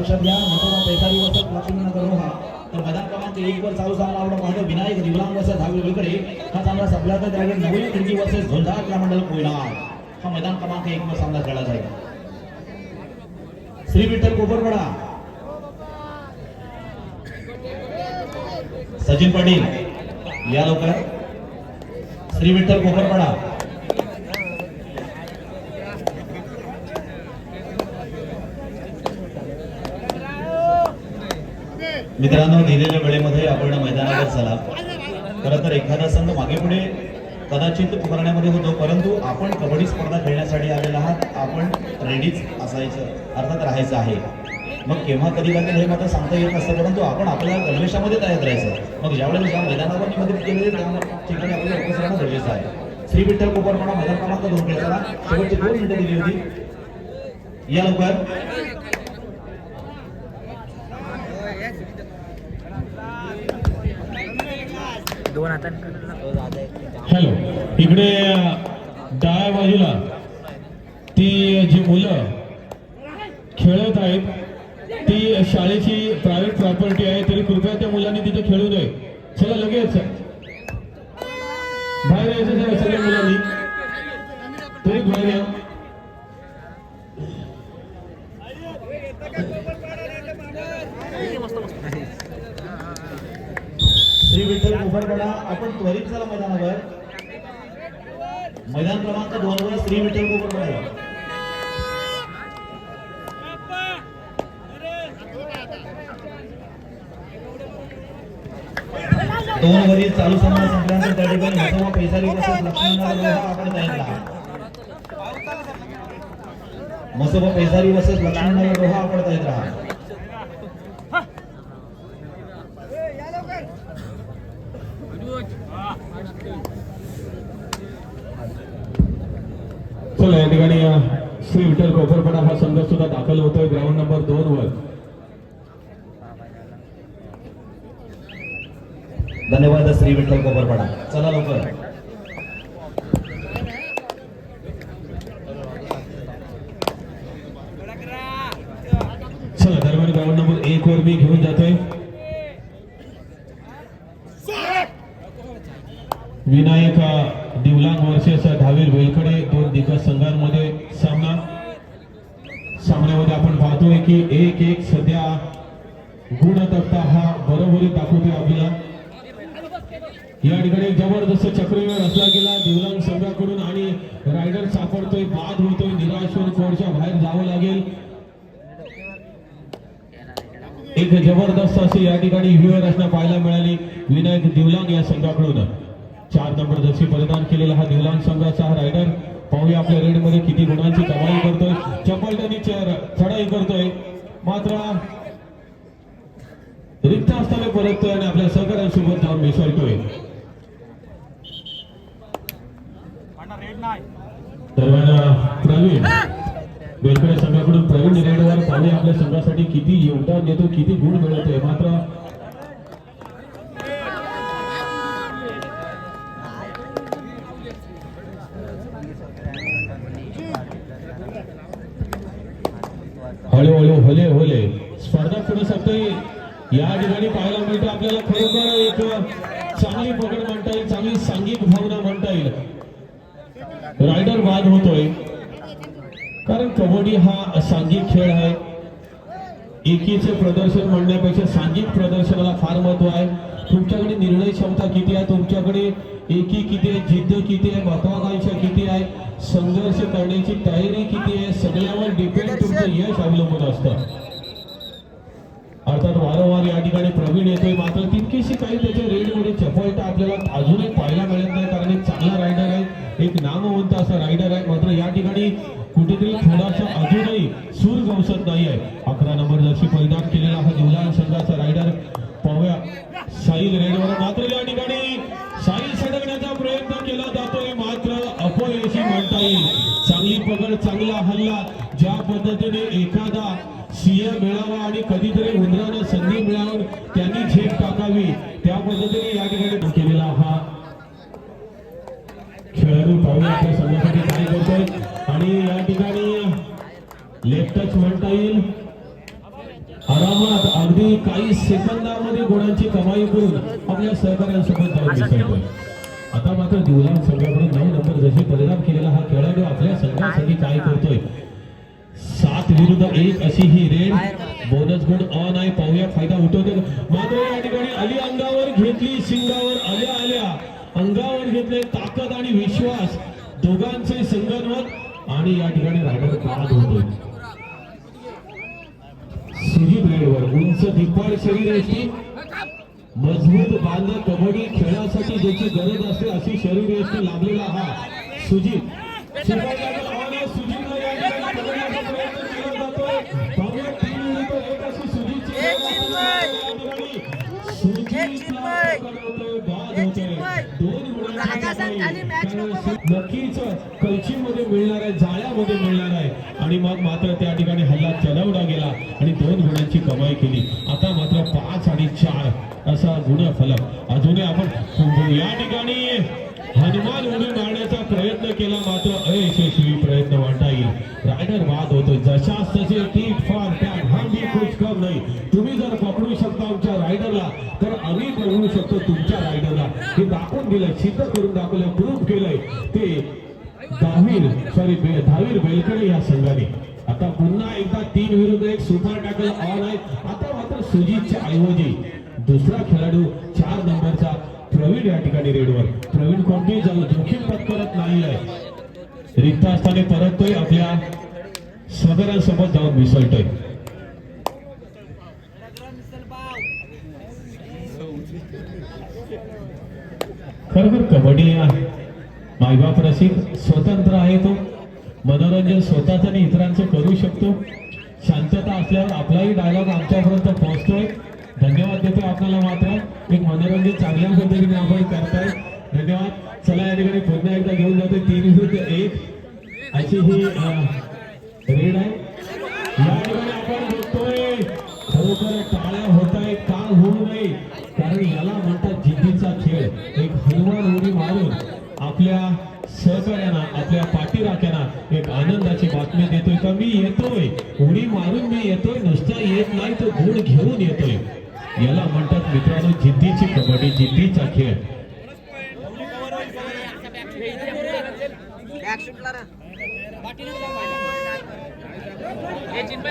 लक्षात घ्या. महत्वा पैसारी वसत लक्ष्मीनगर रोहा तर मैदान क्रमांक एक वर चालू सामना आवडा पाहतो विनायक दिवलांग वर्सेस धावी हा सामना संपला तर त्यावेळी नवीन खिडकी वर्सेस झोंझाळ क्रीडा मंडळ कोयनाड. हा मैदान क्रमांक एक वर सामना खेळला जाईल श्री विठ्ठल कोपरपडा सचिन पाटील या लवकर श्री विठ्ठल कोपरपडा मित्रांनो दिलेल्या वेळेमध्ये आपण मैदानावर चला. खरं तर एखादा संघ मागे पुढे कदाचित करण्यामध्ये होतो परंतु आपण कबड्डी स्पर्धा खेळण्यासाठी आलेला आहात. आपण रेडीच असायचं अर्थात राहायचं आहे. मग केव्हा कधी लागेल हे मात्र सांगता येत नसतं परंतु आपण आपल्या गणवेशामध्ये तयार राहायचं. मग ज्यावेळेस ज्या मैदानावर निमंत्रित केले त्या ठिकाणी आपल्याला उपस्थित राहणं गरजेचं आहे. श्री विठ्ठल कोपरपणा मैदान क्रमांक दोन खेळताना शेवटची दोन मिनिटं दिली होती. या लवकर. हॅलो इकडे डाव्या बाजूला ती जी मुलं खेळत आहेत ती शाळेची private property Masoba Paisari versus Lakshminarayan Roha आपण तयार राहा. चला या ठिकाणी श्री विठ्ठल कोपरपडा हा संघ सुद्धा दाखल होतोय. ग्राउंड नंबर दोन वर. धन्यवाद श्री विठ्ठल कोपरपडा. चला लवकर चला दरम्यान ग्राउंड नंबर एक वर मी घेऊन जातोय विनायक दिवलांग वर्सेस धावीर वेलकडे दोन दिग्गज संघांमध्ये सामना. सामन्यामध्ये आपण पाहतोय की एक एक सध्या गुणतक्ता हा बरोबरी दाखवतोय आपल्याला. या ठिकाणी जबरदस्त चक्रव्यूह रचला गेला दिवलांग संघाकडून आणि रायडर सापडतोय बाद होतोय निराश होऊन कोर्टच्या बाहेर जावं लागेल. एक जबरदस्त अशी या ठिकाणी व्यूह रचना पाहायला मिळाली विनायक दिवलांग या संघाकडून. चार नंबर जर्सी परिधान केलेला हा दिवलांग संघाचा हा रायडर पाहूया आपल्या रेडमध्ये किती गुणांची कमाई करतोय. चपलटनी चढाई करतोय. मात्र रिक्त असताना परततोय आणि आपल्या सहकाऱ्यांसोबत जाऊन मिसळतोय. दरम्यान प्रवीण. वेलकडे संघाकडून प्रवीण रेडवर पाहुणे आपल्या संघासाठी किती योगदान देतो किती गुण मिळवतोय. मात्र हळूहळू होले होले स्पर्धा पुढे सरतोय या ठिकाणी पाहायला मिळतं आपल्याला खरोखर एक चांगली पकड म्हणता येईल चांगली सांघिक भावना म्हणता येईल. रायडर बाद होतोय. कारण कबड्डी हा सांघिक खेळ आहे. एकीचे प्रदर्शन म्हणण्यापेक्षा सांघिक प्रदर्शनाला फार महत्त्व आहे. तुमच्याकडे निर्णय क्षमता किती आहे? तुमच्याकडे एकी किती आहे जिद्द किती आहे महत्वाकांक्षा किती आहे संघर्ष करण्याची तयारी किती आहे सगळ्यावर डिपेंड तुमचं यश अवलंबून असतं. अर्थात वारंवार या ठिकाणी प्रवीण येतोय मात्र तितकीशी काही त्याच्या रेडमध्ये चपळता आपल्याला अजूनही पाहायला मिळत नाही कारण एक चांगला रायडर आहे एक नामवंत असा रायडर आहे. मात्र या ठिकाणी कुठेतरी थोडासा अजूनही सूर गवसत नाही आहे. अकरा नंबर जर्सी परिधान केलेला हा दिवलान संघाचा रायडर पाहूया साईल रेडवर मात्र या ठिकाणी पद्धतीने एखादा सिंह मिळावा आणि कधीतरी उंदराला संधी मिळावून त्यांनी झेप टाकावी त्या पद्धतीने या ठिकाणी केलेला हा खेळाडू पाहूया आपल्या संघासाठी काय करतोय आणि या ठिकाणी लेफ्ट टच म्हणता येईल. आरामात अगदी काही सेकंदामध्ये गुणांची कमाई करून आपल्या सहकाऱ्यांसोबत जाऊन दिसतोय आता मात्र दिवला संघाकडून नऊ नंबर जसे परिणाम केलेला हा खेळाडू आपल्या संघासाठी काय करतोय विरुद्ध एक अशी ही रेड. बोनस गुण अ नाही पाहूया फायदा उठवतो. मात्र या ठिकाणी अली अंगावर घेतली शिंगावर आल्या आल्या. अंगावर घेतले ताकद आणि विश्वास. दोघांचे संगनमत आणि या ठिकाणी रायडर बाद होतोय सुजित रेडवर उंच धिप्पाड शरीर असते मजबूत बांध कबड्डी खेळासाठी ज्याची गरज असते अशी शरीर लाभलेला हा. सुजित. नक्कीच कलचीमध्ये मिळणार आहे जाळ्यामध्ये मिळणार आहे. आणि मग मात्र त्या ठिकाणी हल्ला चढवला गेला आणि दोन गुणांची कमाई केली. आता मात्र पाच आणि चार असा गुण फलक अजूनही आपण या ठिकाणी हनुमान उडी मारण्याचा प्रयत्न केला मात्र अयशस्वी प्रयत्न म्हणता येईल रायडर बाद होतो जशाच तसे टीट फॉर टॅट हा मी खुश कर नाही तुम्ही जर पकडू शकता आमच्या रायडरला तर आम्ही पकडू शकतो तुमच्या रायडरला हे दाखवून दिलंय सिद्ध करून दाखवलं प्रूफ केलंय. ते दहावीर सॉरी दहावीर बेलकडे या संघाने. आता पुन्हा एकदा तीन विरुद्ध एक सुपर टॅकल. ऑन आहे आता मात्र सुजितच्या ऐवजी दुसरा खेळाडू चार नंबरचा प्रवीण या ठिकाणी रेडवर प्रवीण कोणती जोखीम पत्करत नाही आहे. रिक्त असताना परततोय आपल्या सदरांसोबत जाऊन मिसळतोय. खरोखर कबड्डी आहे. मायबाप रसिक स्वतंत्र आहे तो. मनोरंजन स्वतःच आणि इतरांचं करू शकतो. शांतता असल्यावर आपलाही डायलॉग आमच्यापर्यंत पोहोचतोय. धन्यवाद देतो आपल्याला मात्र. एक मनोरंजन चांगल्या पद्धतीने आपण करताय. धन्यवाद. चला या ठिकाणी पुन्हा एकदा घेऊन जातो तीन विरुद्ध एक. अशी ही रेड आहे. या ठिकाणी आपण बघतोय. खरोखर टाळ्या होत आहेत का होऊ नये? कारण याला एक उडी मारून आपल्या सहकार्यांना आपल्या पाठीराख्यांना एक आनंदाची बातमी देतोय का? मी येतोय. उडी मारून मी येतोय. नुसता येत नाही तो गुण घेऊन येतोय. याला म्हणतात मित्रांनो जिद्दीची कबड्डी जिद्दीचा खेळ.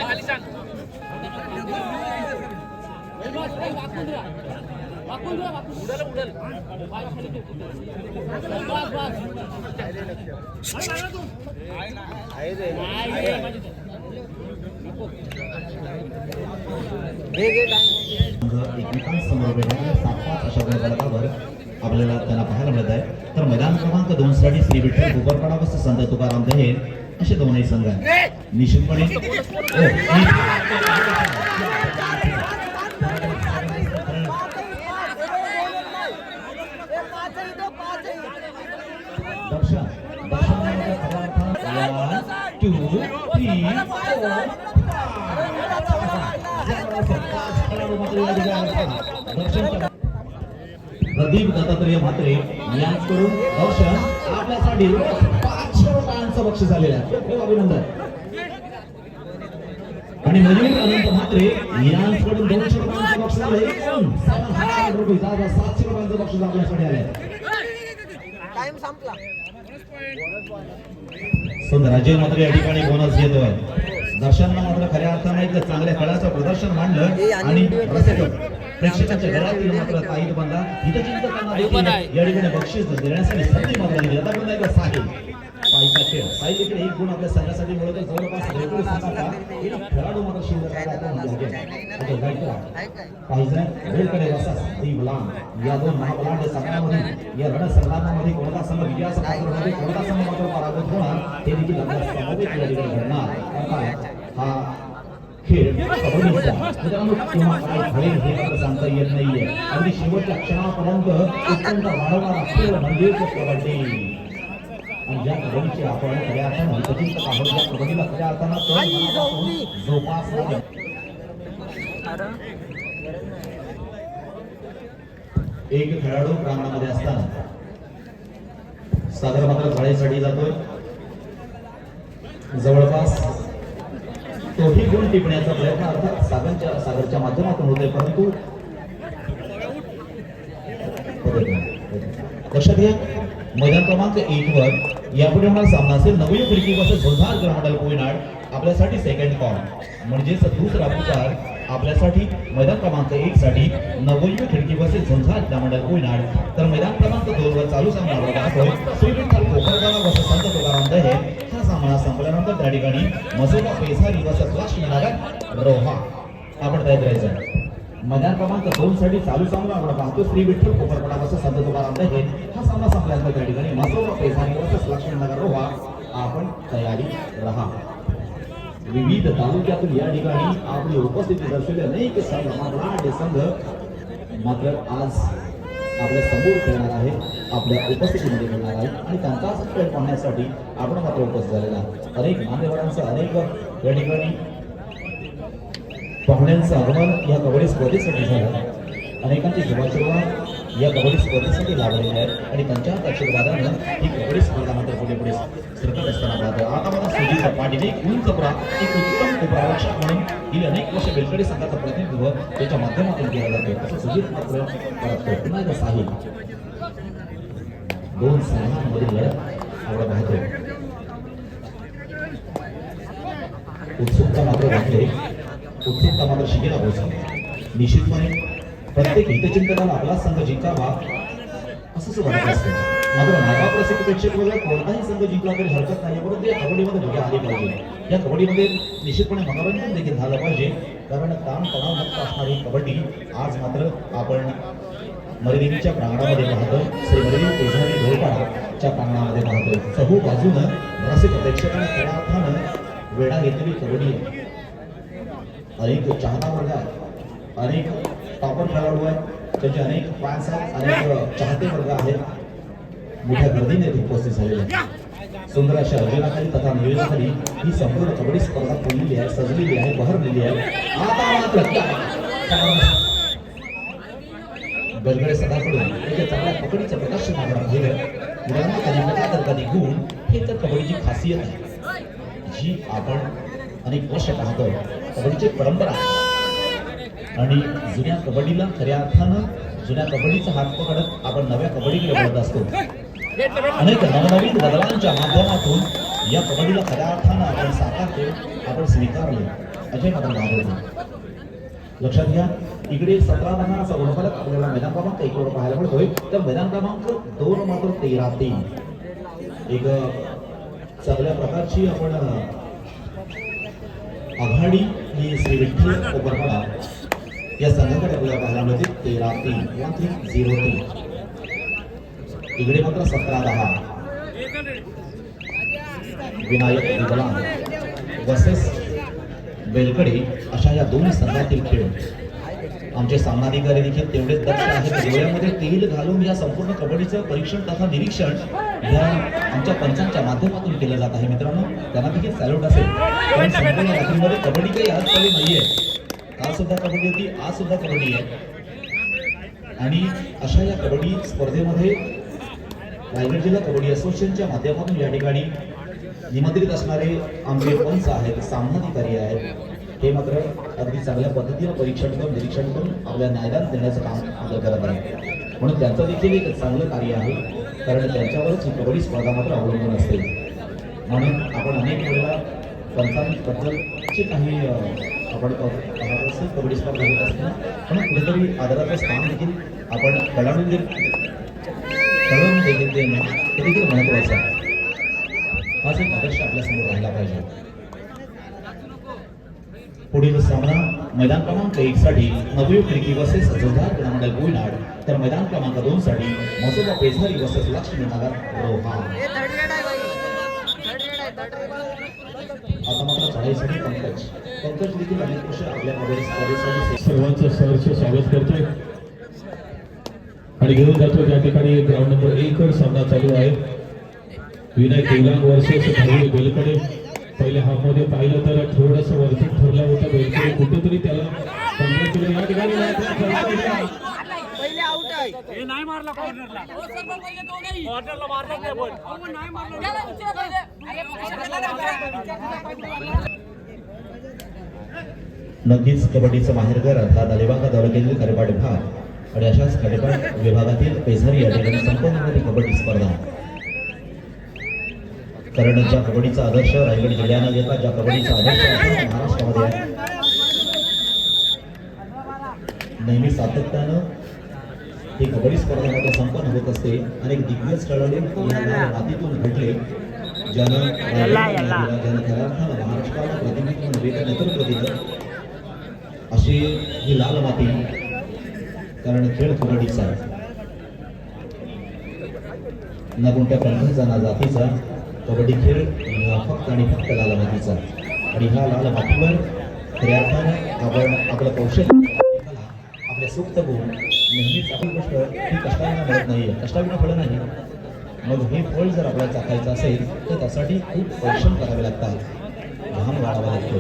खाली सांग. उडल उडल पाय खाली ठेव. बस बस आहे रे, माझी तर. हे घे काय संघ एकमेकांसमोर भेटण्याच्या सात पाच अशा गुणफलकावर आपल्याला त्यांना पाहायला मिळत आहे तर मैदान क्रमांक दोन साठी श्री विठ्ठल गोबरपाडा व संत तुकाराम दहेर असे दोनही संघ आहेत निश्चितपणे मात्र या ठिकाणी असतात. दर्शन प्रदीप दत्तात्रय म्हात्रे यांकडून दर्शन आपल्यासाठी पाचशे रुपयांचं बक्षीस आलेलं आहे अभिनंदन आणि मयूर अनंत म्हात्रे यांकडून दोनशे रुपयांचं जवळजवळ सातशे रुपयांचं बक्षीस टाइम संपला. सुंदर अजय मात्र या ठिकाणी बोनस घेतोय. दर्शनाला मात्र खऱ्या अर्थाने चांगल्या खेळाचं प्रदर्शन मांडलं आणि प्रेक्षकांच्या घरातील मात्र काही बंदा इथं चिंतकांना देखील या ठिकाणी बक्षीस देण्यासाठी संधी मात्र दिली आता पुन्हा एकदा साहिल. पायचा खेळ. साहिल देखील एक गुण आपल्या संघासाठी मिळवतो. जवळपास भरपूर संघाचा एक खेळाडू मात्र शिल्लक आहे आपण म्हणतो. आता जायचं. आहे काय? पाहिजे वेळकडे वसा ती गुलाम. या दोन महाबलाढ्य संघामध्ये या रण संग्रामामध्ये कोणता संघ विजयाचा पात्र होईल कोणता संघ मात्र पराभूत होणार? हे देखील आपल्या समवेत या ठिकाणी घडणार. अर्थात हा खेळ. हे सांगता येत नाहीये अगदी शेवटच्या क्षणापर्यंत अत्यंत वारंवार खेळ म्हणजे कबड्डी आणि ज्या कबड्डीची आपण खऱ्या अर्थानं विकसित आहोत ज्या कबड्डीला खऱ्या अर्थानं एक खेळाडू प्रांगणामध्ये असताना सादर मात्र झाडेसाठी जातोय. जवळपास तोही गुण टिपण्याचा प्रयत्न अर्थात सागरच्या सागरच्या माध्यमातून होतोय परंतु लक्षात घ्या मैदान क्रमांक एक वर यापुढे होणार सामना असेल नवयू खिडकी वर्सेस झोलधार कोयनाड आपल्यासाठी सेकंड कॉल म्हणजेच दुसरा पुकार आपल्यासाठी मैदान क्रमांक एक साठी नवयू खिडकी वर्सेस झुंझार ग्रामंडल कोयनाड. तर मैदान क्रमांक दोन वर चालू सामना आपण पाहतोय श्री कोपरगाव संत तुकाराम दहे सामना संपल्यानंतर त्या ठिकाणी मसोबा पेसारी वर्सेस लास्ट रोहा. आपण तयार करायचं मैदान क्रमांक दोन साठी चालू सामना आपण पाहतो. श्री विठ्ठल कोपरपटापासून संत तुकाराम दहे हा सामना संपल्यानंतर त्या ठिकाणी मसोबा पेसारी लक्ष लक्ष्मणनगर रोहा आपण तयारी राहा. विविध तालुक्यातून या ठिकाणी आपली उपस्थिती दर्शवली. अनेक संघ मराठे संघ मात्र आज आपल्यासमोर खेळणार आहे. आपल्या उपस्थितीमध्ये मिळणार आहे आणि त्यांचाच खेळ पाहण्यासाठी आपण मात्र उपस्थित झालेला अनेक मान्यवरांचं अनेक या ठिकाणी पाहुण्यांचं आगमन या कबड्डी स्पर्धेसाठी झालं. अनेकांची शुभाशीर्वाद या कबड्डी स्पर्धेसाठी लाभलेल्या आहेत आणि त्यांच्या आशीर्वादानं ही कबड्डी स्पर्धा मात्र पुढे पुढे सरकत असताना पाहतो आता मला सुधीर पाटील एक उंच पुरा एक उत्तम उपरारक्षक म्हणून गेली अनेक वर्ष बेलकडे संघाचं प्रतिनिधित्व त्याच्या माध्यमातून केलं जातं तसं सुधीर मात्र करतो पुन्हा एकदा साहिल. दोन संघांमधील लढत आपण पाहतोय उत्सुकता मात्र वाटले उत्सुकता मात्र शिकेला पोहोचली निश्चितपणे प्रत्येक हितचिंतकाला आपला संघ जिंकावा असंच वाटत असतं. मात्र नागाप्रसिद्ध प्रेक्षक वगैरे कोणताही संघ जिंकला तरी हरकत नाही परंतु या कबड्डीमध्ये मजा आली पाहिजे. या कबड्डीमध्ये निश्चितपणे मनोरंजन देखील झालं पाहिजे कारण ताण तणावमुक्त असणारी कबड्डी आज मात्र आपण मरविणीच्या प्रांगणामध्ये पाहतो. श्री मरिदेवी पुजारी ढोलपाडाच्या प्रांगणामध्ये पाहतो. चहू बाजूनं रसिक प्रेक्षकांना खऱ्या अर्थानं वेळा घेतलेली कबड्डी आहे. अनेक चाहता वर्ग अनेक टॉपर खेळाडू आहेत. त्यांचे अनेक फॅन्स आहेत अनेक चाहते वर्ग आहेत. मोठ्या गर्दीने उपस्थित झालेले आहेत. सुंदर अशा अर्जुनाखाली तथा नियोजनाखाली ही संपूर्ण कबड्डी स्पर्धा फुललेली आहे सजलेली आहे बहरलेली आहे. आता मात्र बलगडे सदाकडून एक चांगल्या कबड्डीचं प्रदर्शन आपण पाहिलं मुलांना कधी नका तर कधी गुण हे तर कबड्डीची खासियत आहे. जी आपण अनेक वर्ष पाहतो कबड्डीची परंपरा आहे. आणि जुन्या कबड्डीला खऱ्या अर्थानं जुन्या कबड्डीचा हात पकडत आपण नव्या कबड्डीकडे बोलत असतो. अनेक नवनवीन बदलांच्या माध्यमातून या कबड्डीला खऱ्या अर्थानं आपण साकारतो आपण स्वीकारलो अजय मात्र भागवतो लक्षात घ्या. इकडे सतरा धानाचा गुणफलक आपल्याला मैदान क्रमांक एक वर पाहायला मिळतोय. तर मैदान क्रमांक दोन मात्र तेरा तीन. एक चांगल्या प्रकारची आपण आघाडी ही श्री विठ्ठल कोपरपाडा या संघाकडे आपल्याला पाहायला मिळते. तेरा तीन. वन थ्री झिरो तीन. इकडे मात्र सतरा दहा. विनायक विकला वर्सेस बेलकडे अशा या दोन संघातील खेळ. आमचे सामनाधिकारी देखील तेवढेच दक्ष आहेत. डोळ्यामध्ये तेल घालून या संपूर्ण कबड्डीचं परीक्षण तथा निरीक्षण या आमच्या पंचांच्या माध्यमातून केलं जात आहे. मित्रांनो त्यांना देखील सॅल्यूट असेल. कारण संपूर्ण रात्रीमध्ये कबड्डी काही आज चालू नाहीये. काल सुद्धा कबड्डी होती आज सुद्धा कबड्डी आहे. आणि अशा या कबड्डी स्पर्धेमध्ये रायगड जिल्हा कबड्डी असोसिएशनच्या माध्यमातून या ठिकाणी निमंत्रित असणारे आमचे पंच आहेत सामनाधिकारी आहेत. हे मात्र अगदी चांगल्या पद्धतीनं परीक्षण करून निरीक्षण करून आपल्या न्यायदान देण्याचं काम आपलं करत आहे. म्हणून त्यांचं देखील एक चांगलं कार्य आहे कारण त्यांच्यावरच ही कबड्डी स्पर्धा मात्र अवलंबून असते. म्हणून आपण अनेक वेळेला पंचांबद्दलचे काही आपण पाहत कबड्डी स्पर्धा घेत असताना म्हणून कुठेतरी आदराचं स्थान देखील आपण कळवून कळवून देखील देणं हे देखील महत्त्वाचं आहे. हाच एक आदर्श आपल्यासमोर राहिला पाहिजे. पुढील सामना मैदान क्रमांक एक साठी नवयू क्रिकी वर्सेस जोरदार क्रीडामंडळ गोविनाड तर मैदान क्रमांक दोन साठी मसोबा पेझारी वर्सेस लक्ष्मी नगर रोहा. हे आता मात्र चढाईसाठी पंकज. पंकज देखील अनेक वर्ष आपल्या कबड्डी स्पर्धेसाठी सर्वांचं सहर्ष स्वागत करतोय. आणि घेऊन जातो त्या ठिकाणी ग्राउंड नंबर एक वर सामना चालू आहे. विनायक देवलांग वर्सेस बेलकडे. पहिल्या हाफमध्ये पाहिलं तर थोडस वरती ठरलं होतं बेलकडे कुठेतरी त्याला कंट्रोल केलं या ठिकाणी मात्र फलकाला पहिले आउट आहे. हे नाही मारला कॉर्नरला कॉर्नरला मारला नाही बॉल अहो नाही मारला नक्कीच कबड्डीचं माहेरघर अर्थात अलिबाग तालुक्यातील खरेपाट विभाग आणि अशाच खरेपाट विभागातील पेझारी या ठिकाणी संपन्न होती कबड्डी स्पर्धा. कारण ज्या कबड्डीचा आदर्श रायगड जिल्ह्यानं घेतला. ज्या कबड्डीचा आदर्श महाराष्ट्रामध्ये आहे, नेहमी सातत्यानं ही कबड्डी स्पर्धा मात्र संपन्न होत असते. अनेक दिग्गज खेळाडू या मातीतून घडले ज्यानं ज्यानं खऱ्या अर्थानं महाराष्ट्राला प्रतिनिधित्व नव्हे तर नेतृत्व दिलं. अशी ही लाल माती कारण खेळ कबड्डीचा आहे. ना कोणत्या पंथाचा ना जातीचा. कबड्डी खेळ फक्त आणि फक्त लाल मातीचा आणि ह्या लाल मातीवर खऱ्या अर्थानं आपण आपलं कौशल्य आपल्या सुप्त गुण नेहमीच आपली गोष्ट ही कष्टाविना मिळत नाही कष्टाविना फळ नाही. मग हे फळ जर आपल्याला चाकायचं असेल तर त्यासाठी खूप परिश्रम करावे लागतात. घाम वाढावा लागतो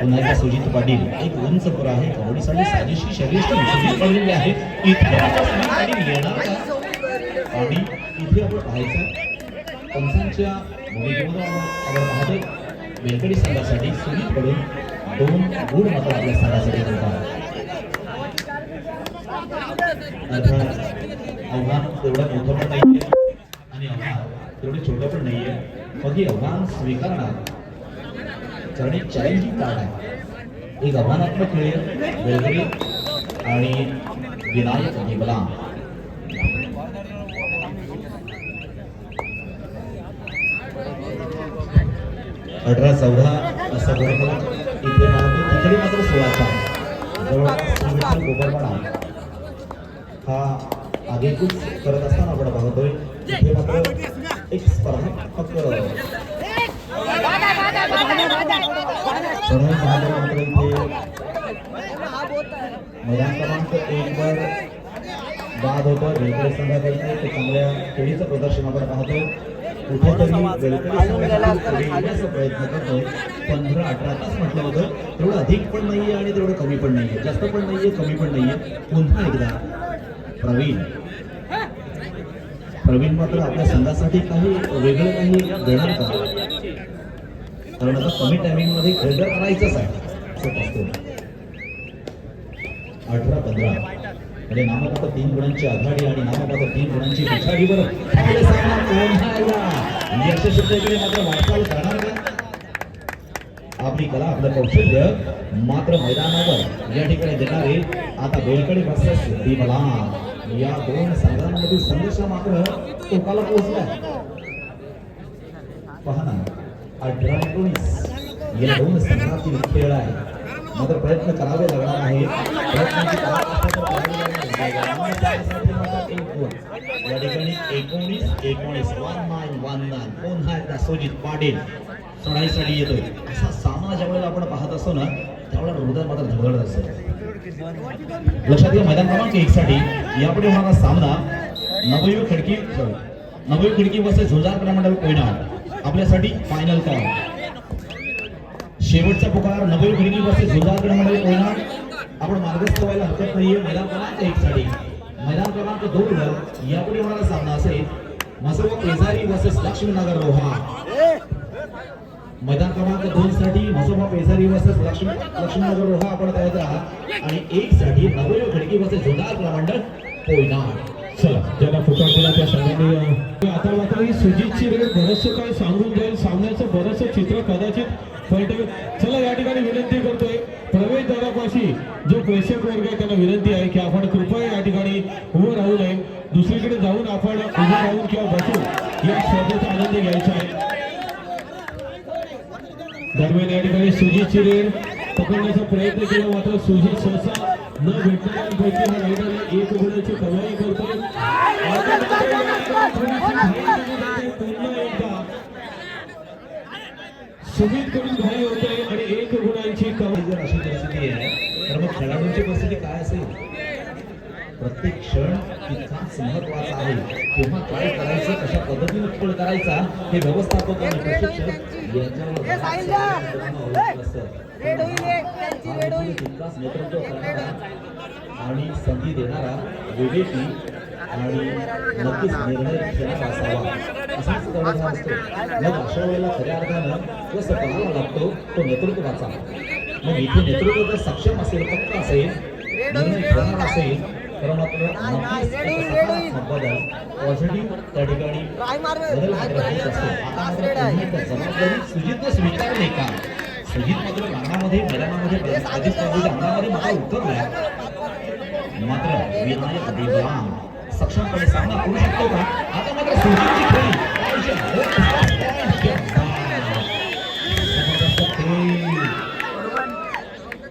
पुन्हा एकदा सुजित पाटील एक उंच पुरा आहे. कबड्डीसाठी साजेशी शरीर पडलेली आहे आणि इथे आपण पाहायचं पंचांच्या भूमिकेमध्ये आपण पाहतो वेलकडी संघासाठी सुनीत कडून दोन गुण मात्र आपल्या संघासाठी होतात अर्थात आव्हान तेवढं मोठं पण नाहीये आणि आव्हान तेवढं छोटं पण नाहीये. मग हे आव्हान स्वीकारणं कारण एक चॅलेंजिंग कार्ड आहे. एक आव्हानात्मक खेळ वेगळी आणि विनायक निबला अठरा चौदा असा बरोबर. इथे पाहतो तिकडे मात्र सोळाचा जवळपास संघटन गोपालवाडा हा आगेकूच करत असताना आपण पाहतोय. इथे मात्र एक स्पर्धात्मक चढाई पाहतो मात्र इथे मैदान क्रमांक एक वर बाद होतो. वेलकडी संघाकडनं ते चांगल्या खेळीचं प्रदर्शन आपण पाहतोय. प्रयत्न पंधरा अठरा तास म्हटलं होतं तेवढं अधिक पण नाहीये आणि तेवढं कमी पण नाहीये. जास्त पण नाहीये कमी पण नाहीये. पुन्हा एकदा प्रवीण. प्रवीण मात्र आपल्या संघासाठी काही वेगळं काही देणार का? कारण आता कमी टायमिंगमध्ये खेळ करायचंच आहे. असं असतो अठरा पंधरा. म्हणजे नामकात तीन गुणांची आघाडी आणि नामकात तीन गुणांची पिछाडीवर आपले सामना पुन्हा एकदा यशस्वीतेकडे मात्र वाटचाल करणार का आपली कला आपलं कौशल्य मात्र मैदानावर या ठिकाणी देणारे आता बेलकडे वर्सेस दिमला या दोन संघांमधील संघर्ष मात्र टोकाला पोहोचला पहा ना अठरा एकोणीस. या दोन संघातील खेळ आहे मात्र प्रयत्न करावे लागणार आहे. या ठिकाणी एकोणीस एकोणीस वन नाईन वन नाईन पुन्हा एकदा सुजित पाटील? चढाईसाठी येतोय. असा सामना ज्या वेळेला आपण पाहत असतो ना त्यावेळेला हृदय मात्र धडधडत असतो. लक्षात घ्या मैदान क्रमांक एक साठी यापुढे होणारा सामना नवयुग खिडकी नवयुग खिडकी बसे झुंजार क्रमांक कोयना. आपल्यासाठी फायनल कॉल शेवटचा पुकार नवी बहिणी बसे झुंजार क्रमांक कोयना आपण मार्गस्थ व्हायला हरकत नाहीये. मैदान क्रमांक एक साठी मैदान क्रमांक दोन वर यापुढे होणारा सामना असेल मसोबा पेजारी वर्सेस लक्ष्मीनगर रोहा. मैदान क्रमांक दोन साठी मसोबा पेजारी वर्सेस लक्ष्मी लक्ष्मीनगर रोहा आपण तयार आहात आणि एक साठी नवयुग खडकी वर्सेस झुंजार क्रमांक कोयना. चला ज्याला दिला त्या आता मात्र ही सुजितची रेड बरंचसं काय सांगून जाईल. सामन्याचं बरंचसं चित्र कदाचित पलटवेल चला या ठिकाणी विनंती करतोय प्रवेश दादापाशी जो प्रेक्षक वर्ग आहे त्यांना विनंती आहे की आपण कृपया या ठिकाणी उभं राहू नये. दुसरीकडे जाऊन आपण उभं राहून किंवा बसून या स्पर्धेचा आनंद घ्यायचा आहे. दरम्यान या ठिकाणी सुजितची रेड पकडण्याचा प्रयत्न केला. मात्र सुजित सहसा न भेटणाऱ्यांपैकी हा रायडर एक गुणाची कमाई करतोय. आता पुन्हा एकदा सुमित कडून घाई होते आणि एक गुणांची कमाई. जर अशी परिस्थिती आहे तर मग खेळाडूंची परिस्थिती काय असेल? प्रत्येक क्षण तितकाच महत्त्वाचा आहे. तेव्हा काय करायचं कशा पद्धतीने खेळ करायचा हे व्यवस्थापक आणि प्रशिक्षक यांच्यावर असतं. तितकाच नेतृत्व करणारा आणि संधी देणारा विवेकी आणि नक्कीच निर्णय घेणारा असावा. असाच गरज असतो. मग अशा वेळेला खऱ्या अर्थानं जो पळावा लागतो तो नेतृत्वाचा. मग इथे नेतृत्व जर सक्षम असेल पक्का असेल निर्णय असेल तर मात्र नक्कीच बदल पॉझिटिव्ह त्या ठिकाणी बदल असतो आता जबाबदारी सुजितनं स्वीकारली का? सुजित मात्र रानामध्ये मैदानामध्ये अंगामध्ये मात्र उतरलाय. मात्र विनायक देवराम सक्षमपणे सामना करू शकतो का? आता मात्र सुजितची